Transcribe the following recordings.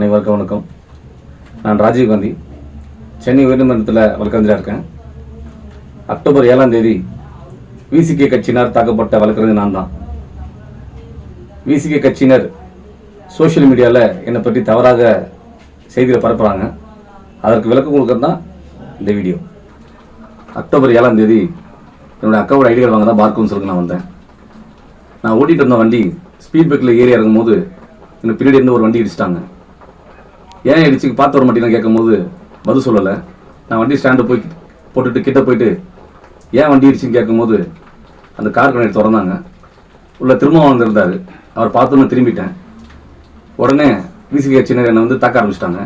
அனைவருக்கும் வணக்கம். நான் ராஜீவ் காந்தி. சென்னை உயர்நீதிமன்றத்தில் வழக்கறிஞராக இருக்கேன். அக்டோபர் ஏழாம் தேதி விசிகே கட்சியினர் தாக்கப்பட்ட வழக்கறிஞர் நான் தான். விசிகே கட்சியினர் சோஷியல் மீடியாவில் என்னை பற்றி தவறாக செய்திகளை பரப்புகிறாங்க அதற்கு விளக்கம் கொடுக்கறது தான் இந்த வீடியோ. அக்டோபர் ஏழாம் தேதி என்னோட அக்காவோட ஐடி கார்டு வாங்க தான் பார் கவுன்சிலுக்கு நான் வந்தேன். நான் ஓட்டிகிட்டு இருந்த வண்டி ஸ்பீட் பிரேக்கில் ஏறி இறங்கும் போது எனக்கு பின்னாடி இருந்து ஒரு வண்டி இடிச்சிட்டாங்க. ஏன் இடிச்சு பார்த்து வர மாட்டேன்னு கேட்கும்போது பதில் சொல்லலை. நான் வண்டி ஸ்டாண்டு போய் போட்டுட்டு கிட்ட போயிட்டு ஏன் வண்டி இடிச்சுன்னு கேட்கும்போது அந்த கார் கண்ணாடி திறந்தாங்க. உள்ள திருமாவளவன் இருந்தார் அவர் பார்த்தோன்னு திரும்பிட்டேன். உடனே விசிகி கட்சியினர் என்னை வந்து தாக்க ஆரம்பிச்சிட்டாங்க.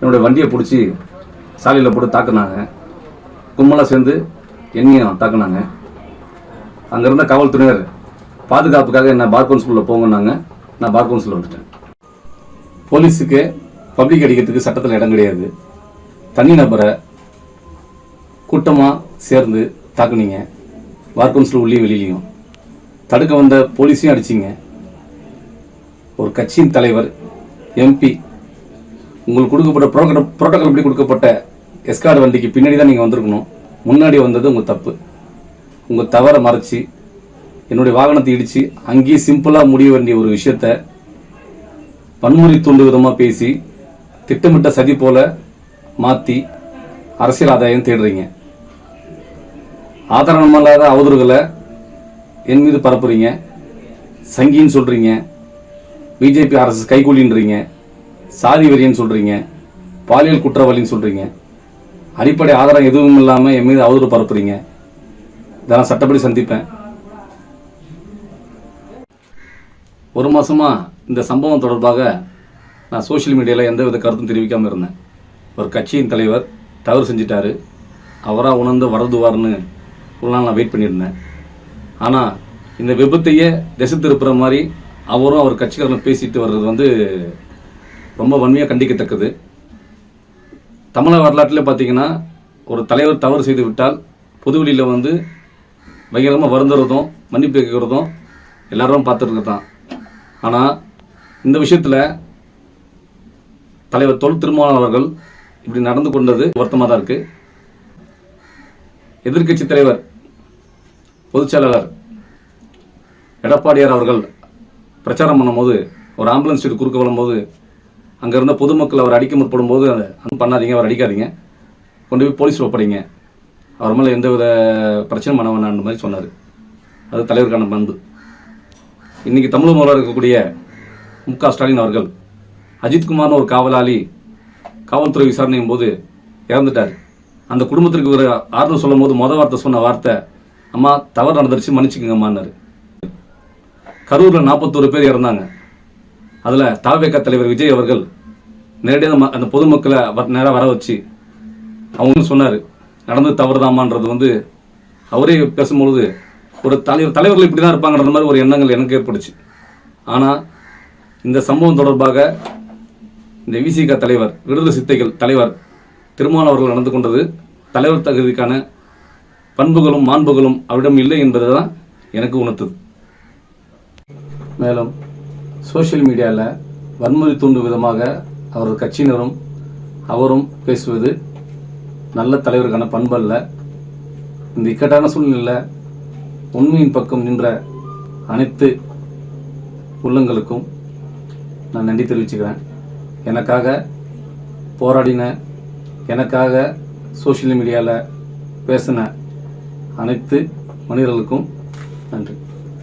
என்னுடைய வண்டியை பிடிச்சி சாலையில் போட்டு தாக்குனாங்க. கும்பலாக சேர்ந்து என்னையும் தாக்குனாங்க. அங்கே இருந்த காவல்துறையினர் பாதுகாப்புக்காக என்ன பார் கவுன்சிலில் போங்கன்னாங்க. நான் பார் கவுன்சிலில் வந்துட்டேன். போலீஸுக்கு பப்ளிக் அடிக்கிறதுக்கு சட்டத்தில் இடம் கிடையாது. தனி நபரை கூட்டமாக சேர்ந்து தாக்குனீங்க. வார் கவுன்சில் உள்ளேயும் வெளியிலையும். தடுக்க வந்த போலீஸையும் அடிச்சிங்க. ஒரு கட்சியின் தலைவர் எம்பி உங்களுக்கு கொடுக்கப்பட்ட ப்ரோட்டோ ப்ரோட்டோக்கால் படி கொடுக்கப்பட்ட எஸ்கார்டு வண்டிக்கு பின்னாடி தான் நீங்கள் வந்திருக்கணும். முன்னாடி வந்தது உங்கள் தப்பு. உங்கள் தவறை மறைச்சி என்னுடைய வாகனத்தை இடித்து அங்கேயே சிம்பிளாக முடிய வேண்டிய ஒரு விஷயத்த வன்முறை தூண்டு விதமாக பேசி திட்டமிட்ட சதி போல மாற்றி அரசியல் ஆதாயம் தேடுறீங்க. ஆதாரமில்லாத அவதூறுகளை என் மீது பரப்புறீங்க. சங்கின்னு சொல்கிறீங்க பிஜேபி அரசு கைகூலின்றீங்க. சாதி வெறியன்னு சொல்கிறீங்க பாலியல் குற்றவாளின்னு சொல்கிறீங்க அடிப்படை ஆதாரம் எதுவும் இல்லாமல் என் மீது அவதூறு பரப்புறீங்க. இதெல்லாம் சட்டப்படி சந்திப்பேன். ஒரு மாதமாக இந்த சம்பவம் தொடர்பாக நான் சோஷியல் மீடியாவில் எந்த வித கருத்தும் தெரிவிக்காமல் இருந்தேன். ஒரு கட்சியின் தலைவர் தவறு செஞ்சிட்டாரு. அவராக உணர்ந்து வரதுவார்னு ஒரு நாள் நான் வெயிட் பண்ணியிருந்தேன். ஆனால் இந்த விபத்தையே திசை திருப்புற மாதிரி அவரும் அவர் கட்சிக்காரங்களும் பேசிட்டு வர்றது வந்து ரொம்ப வன்மையாக கண்டிக்கத்தக்கது. தமிழக வரலாற்றில் பார்த்தீங்கன்னா ஒரு தலைவர் தவறு செய்து விட்டால் பொதுவெளியில் வந்து பயங்கரமாக வருந்துறதும் மன்னிப்பு கேட்குறதும் எல்லாரும் பார்த்துருக்கு தான் ஆனால் இந்த விஷயத்தில் தலைவர் தொல் திருமாவளவன் அவர்கள் இப்படி நடந்து கொண்டது வருத்தமாக தான் இருக்குது எதிர்க்கட்சி தலைவர் பொதுச்செயலாளர் எடப்பாடியார் அவர்கள் பிரச்சாரம் பண்ணும்போது ஒரு ஆம்புலன்ஸ் சீட்டு குறுக்க வரும்போது அங்கே இருந்த பொதுமக்கள் அவர் அடிக்க முற்படும் போது அதை அது பண்ணாதீங்க அவர் அடிக்காதீங்க. கொண்டு போய் போலீஸ் ஒப்படைங்க. அவர் மேலே எந்த வித பிரச்சனை பண்ண வேணான்ற மாதிரி சொன்னார். அது தலைவருக்கான பண்பு. இன்னைக்கு தமிழ் முதல்வர் இருக்கக்கூடிய மு க ஸ்டாலின் அவர்கள். அஜித்குமார்னு ஒரு காவலாளி காவல்துறை விசாரணையும் போது இறந்துட்டார். அந்த குடும்பத்திற்கு ஒரு ஆறுதல் சொல்லும் போது மொதல் வார்த்தை சொன்ன வார்த்தை அம்மா தவறு நடந்துருச்சு மன்னிச்சுக்கங்கம்மான்னாரு. கரூரில் நாற்பத்தோரு பேர் இறந்தாங்க. அதில் தாவேக தலைவர் விஜய் அவர்கள் நேரடியாக ம- அந்த பொதுமக்களை நேராக வர வச்சு அவங்க சொன்னார் நடந்தது தவறுதாமான்றது வந்து அவரே பேசும்பொழுது ஒரு தலைவர் தலைவர்கள் இப்படி தான் இருப்பாங்கன்ற மாதிரி ஒரு எண்ணங்கள் எனக்கு ஏற்பட்டுச்சு. ஆனால் இந்த சம்பவம் தொடர்பாக இந்த விசிக தலைவர் விடுதலை சித்தைகள் தலைவர் திருமால் அவர்கள் நடந்து கொண்டது தலைவர் தகுதிக்கான பண்புகளும் மாண்புகளும் அவரிடம் இல்லை என்பது தான் எனக்கு உணர்த்தது. மேலும் சோஷியல் மீடியாவில் வன்முறை தூண்டும் விதமாக அவரது கட்சியினரும் அவரும் பேசுவது நல்ல தலைவருக்கான பண்பு அல்ல இந்த இக்கட்டான சூழ்நிலையில் உண்மையின் பக்கம் நின்ற அனைத்து உள்ளங்களுக்கும் நான் நன்றி தெரிவிச்சுக்கிறேன். எனக்காக போராடின எனக்காக சோஷியல் மீடியாவில் பேசின அனைத்து மனிதர்களுக்கும் நன்றி.